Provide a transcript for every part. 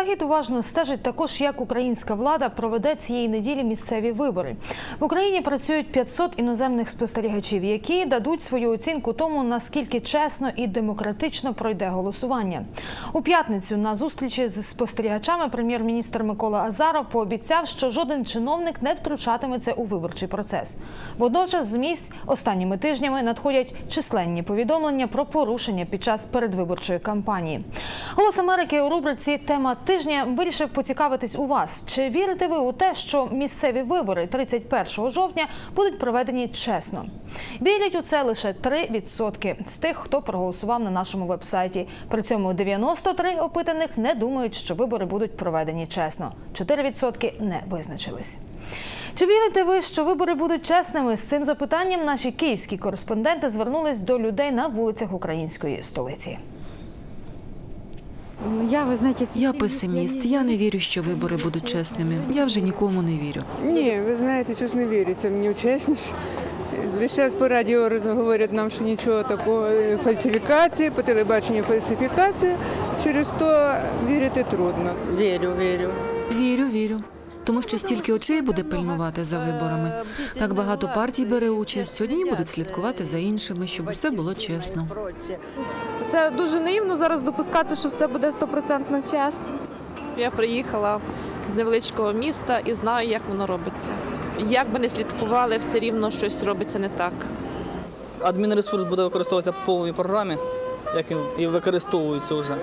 Захід уважно стежить також, як українська влада проведе цієї неділі місцеві вибори. В Україні працюють 500 іноземних спостерігачів, які дадуть свою оцінку тому, наскільки чесно і демократично пройде голосування. У п'ятницю на зустрічі з спостерігачами прем'єр-міністр Микола Азаров пообіцяв, що жоден чиновник не втручатиметься у виборчий процес. Водночас з місць останніми тижнями надходять численні повідомлення про порушення під час передвиборчої кампанії. Голос Америки у рубриці Тема тижня вирішив поцікавитись у вас. Чи вірите ви у те, що місцеві вибори 31 жовтня будуть проведені чесно? Вірять у це лише 3% з тих, хто проголосував на нашому вебсайті. При цьому 93 опитаних не думають, що вибори будуть проведені чесно. 4% не визначились. Чи вірите ви, що вибори будуть чесними? З цим запитанням наші київські кореспонденти звернулись до людей на вулицях української столиці. Я, ви знаєте, Я песиміст. Я не вірю, що вибори будуть чесними. Я вже нікому не вірю. Ні, ви знаєте, щось не віриться мені в чесність. Лише по радіо розговорять нам, що нічого такого е, фальсифікації, по телебаченню фальсифікації. Через то вірити трудно. Вірю, вірю. Вірю, вірю. Тому що стільки очей буде пильнувати за виборами. Так багато партій бере участь. Одні будуть слідкувати за іншими, щоб усе було чесно. Це дуже наївно зараз допускати, що все буде стопроцентно чесно. Я приїхала з невеличкого міста і знаю, як воно робиться. Як би не слідкували, все рівно щось робиться не так. адмінресурс буде використовуватися по повній програмі, як і використовується вже.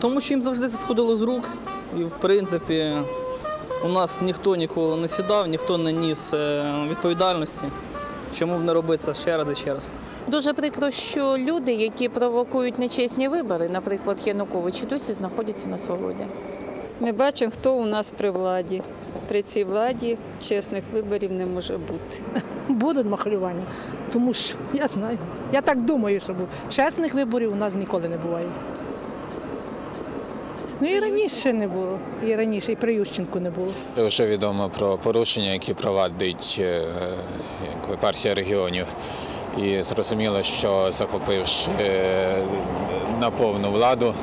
Тому що їм завжди це сходило з рук. І в принципі у нас ніхто ніколи не сідав, ніхто не ніс е, відповідальності. Чому б не робити ще раз і ще раз. Дуже прикро, що люди, які провокують нечесні вибори, наприклад, Янукович, і досі знаходяться на свободі. Ми бачимо, хто у нас при владі. При цій владі чесних виборів не може бути. Будуть махлювання, тому що я знаю. Я так думаю, що. Чесних виборів у нас ніколи не буває. Ну і раніше не було. І раніше, і при Ющенку не було. Вже відомо про порушення, які провадить е, партія регіонів. І зрозуміло, що захопивши е, на повну владу,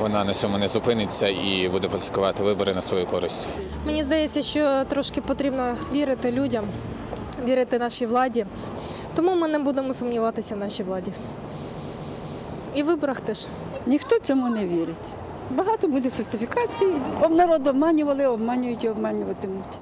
вона на цьому не зупиниться і буде фальсифікувати вибори на свою користь. Мені здається, що трошки потрібно вірити людям, вірити нашій владі. Тому ми не будемо сумніватися в нашій владі. І в виборах теж. Ніхто цьому не вірить. Багато буде фальсифікацій. Народ обманювали, обманюють і обманюватимуть.